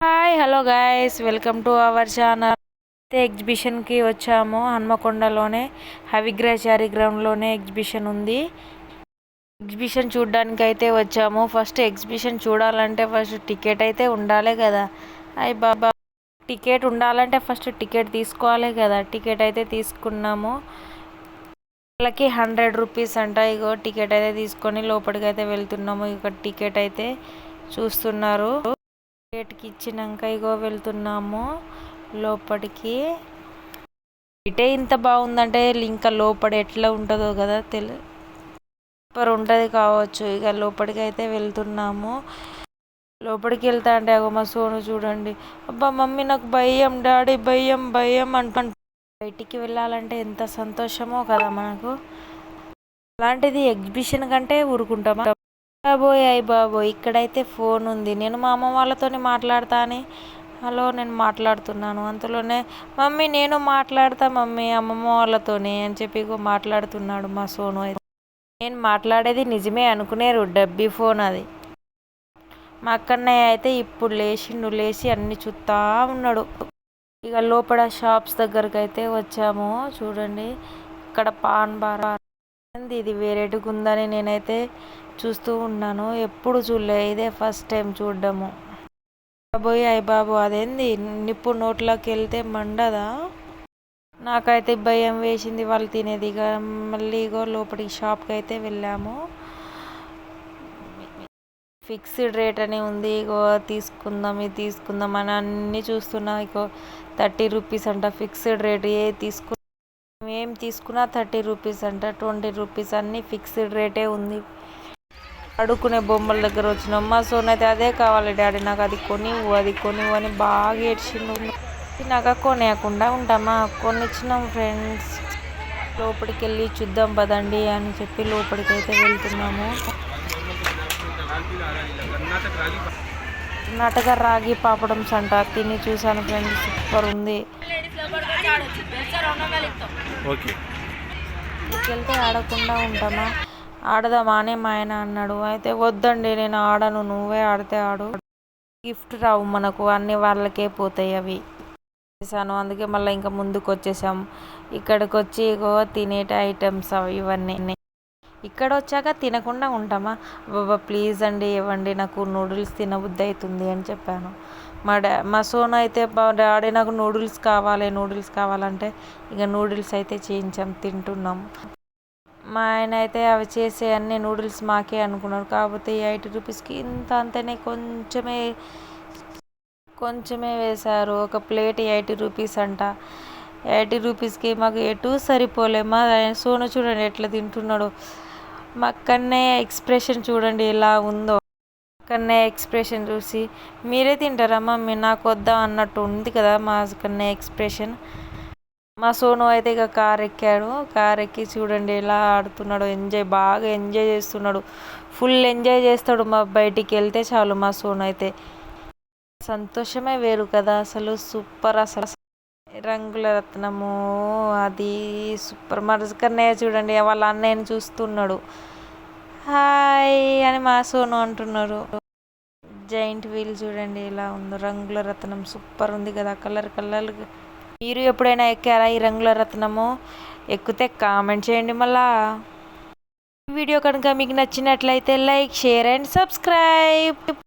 Hi hello guys welcome to our channel. అయితే ఎగ్జిబిషన్కి వచ్చాము. హన్మకొండలోనే హవిగ్రహచారి గ్రౌండ్లోనే ఎగ్జిబిషన్ ఉంది. ఎగ్జిబిషన్ చూడడానికి అయితే వచ్చాము. ఫస్ట్ ఎగ్జిబిషన్ చూడాలంటే ఫస్ట్ టికెట్ అయితే ఉండాలి కదా. అయ్యి బాబా టికెట్ ఉండాలంటే ఫస్ట్ టికెట్ తీసుకోవాలి కదా. టికెట్ అయితే తీసుకున్నాము. వాళ్ళకి హండ్రెడ్ రూపీస్ అంట. ఇగో టికెట్ అయితే తీసుకొని లోపలికి అయితే వెళ్తున్నాము. ఇక టికెట్ అయితే చూస్తున్నారు. గేట్కి ఇచ్చినాక ఇగో వెళ్తున్నాము లోపలికి ఇటే ఇంత బాగుందంటే ఇంకా లోపల ఎట్లా ఉంటుందో కదా తెలి సూపర్ ఉంటుంది కావచ్చు. ఇక లోపలికి అయితే వెళ్తున్నాము. లోపలికి వెళ్తా అంటే అగో మా సోను చూడండి. అబ్బా మమ్మీ నాకు భయం డాడీ భయం భయం అంటు బయటికి వెళ్ళాలంటే ఎంత సంతోషమో కదా మనకు. అలాంటిది ఎగ్జిబిషన్ కంటే ఊరుకుంటామా? బాబోయ్ అయ్యి బాబోయ్ ఇక్కడైతే ఫోన్ ఉంది. నేను మా అమ్మ వాళ్ళతో మాట్లాడతా అని హలో నేను మాట్లాడుతున్నాను. అంతలోనే మమ్మీ నేను మాట్లాడతా మమ్మీ అమ్మమ్మ వాళ్ళతోనే అని చెప్పి మాట్లాడుతున్నాడు మా సోను అయితే. నేను మాట్లాడేది నిజమే అనుకునేరు డబ్బీ ఫోన్ అది. మా అక్కన్నయ్య అయితే ఇప్పుడు లేచిండు లేచి అన్ని చూస్తా ఉన్నాడు. ఇక లోపల షాప్స్ దగ్గరకు అయితే వచ్చాము. చూడండి ఇక్కడ పాన్ బార్ ఇది వేరేటిగా ఉందని నేనైతే చూస్తూ ఉన్నాను. ఎప్పుడు చూడలే. ఇదే ఫస్ట్ టైం చూడడము. బాబోయ్ అయ్య బాబు అదేంది? నిప్పు నోట్లోకి వెళ్తే మండదా? నాకైతే భయం వేసింది వాళ్ళు తినేది. ఇక మళ్ళీ ఇగో లోపలికి షాప్కి అయితే వెళ్ళాము. ఫిక్స్డ్ రేట్ అని ఉంది. ఇగో తీసుకుందాం ఇది తీసుకుందాం అని అన్నీ చూస్తున్నా. ఇగో థర్టీ రూపీస్ అంట ఫిక్స్డ్ రేట్. ఏ తీసుకు ఏం తీసుకున్నా థర్టీ రూపీస్ అంట ట్వంటీ రూపీస్ అన్నీ ఫిక్స్డ్ రేటే ఉంది. అడుక్కునే బొమ్మల దగ్గర వచ్చినాం. మా సోన్ అయితే అదే కావాలి డాడీ నాకు అది కొనివ్వు అది కొనివ్వు అని బాగా ఏడ్చిండు. నాకు కొనేయకుండా ఉంటామా? కొనిచ్చినాం ఫ్రెండ్స్. లోపలికి వెళ్ళి చూద్దాం పదండి అని చెప్పి లోపలికి అయితే వెళ్తున్నాము. కర్ణాటక రాగి పాపడం సంట తిని చూసాను ఫ్రెండ్స్. సూపర్ ఉంది. వెళ్తే ఆడకుండా ఉంటామా ఆడదామా అని మా ఆయన అన్నాడు. అయితే వద్దండి నేను ఆడను నువ్వే ఆడితే ఆడు. గిఫ్ట్ రావు మనకు అన్ని వాళ్ళకే పోతాయి అవి. చేశాను. అందుకే మళ్ళీ ఇంకా ముందుకు వచ్చేసాం ఇక్కడికి వచ్చి ఇగో తినేట ఐటమ్స్ అవి ఇవన్నీ. ఇక్కడ వచ్చాక తినకుండా ఉంటామా? బాబా ప్లీజ్ అండి ఇవ్వండి నాకు నూడిల్స్ తినబుద్ధి అవుతుంది అని చెప్పాను. మా డా మా సోన అయితే డాడీ నాకు నూడిల్స్ కావాలి నూడిల్స్ కావాలంటే ఇక నూడిల్స్ అయితే చేయించాం తింటున్నాం. మా ఆయన అయితే అవి చేసే అన్ని నూడిల్స్ మాకే అనుకున్నారు. కాకపోతే ఎయిటీ రూపీస్కి ఇంత అంతనే కొంచెమే కొంచెమే వేశారు. ఒక ప్లేట్ ఎయిటీ రూపీస్ అంట. ఎయిటీ రూపీస్కి మాకు ఎటు సరిపోలే మా సోను చూడండి ఎట్లా తింటున్నాడు. మా అక్కడనే ఎక్స్ప్రెషన్ చూడండి ఎలా ఉందో. అక్కడనే ఎక్స్ప్రెషన్ చూసి మీరే తింటారా మమ్మీ నాకు వద్దా అన్నట్టు ఉంది కదా మా అక్కడనే ఎక్స్ప్రెషన్. మా సోను అయితే ఇక కార్ ఎక్కాడు. కార్ ఎక్కి చూడండి ఎలా ఆడుతున్నాడు. ఎంజాయ్ బాగా ఎంజాయ్ చేస్తున్నాడు. ఫుల్ ఎంజాయ్ చేస్తాడు మా బయటికి వెళ్తే చాలు మా సోను అయితే. సంతోషమే వేరు కదా అసలు. సూపర్ అసలు. రంగుల రత్నము అది సూపర్ కన్నయ్య చూడండి వాళ్ళ అన్నయ్యని చూస్తున్నాడు. హాయ్ అని మా సోను అంటున్నారు. జైంట్ వీల్ చూడండి ఇలా ఉందో రంగుల రత్నం సూపర్ ఉంది కదా కలర్ కలర్. మీరు ఎప్పుడైనా ఎక్కారా ఈ రంగుల రత్నము? ఎక్కితే కామెంట్ చేయండి మళ్ళా. వీడియో కనుక మీకు నచ్చినట్లయితే లైక్ షేర్ అండ్ సబ్స్క్రైబ్.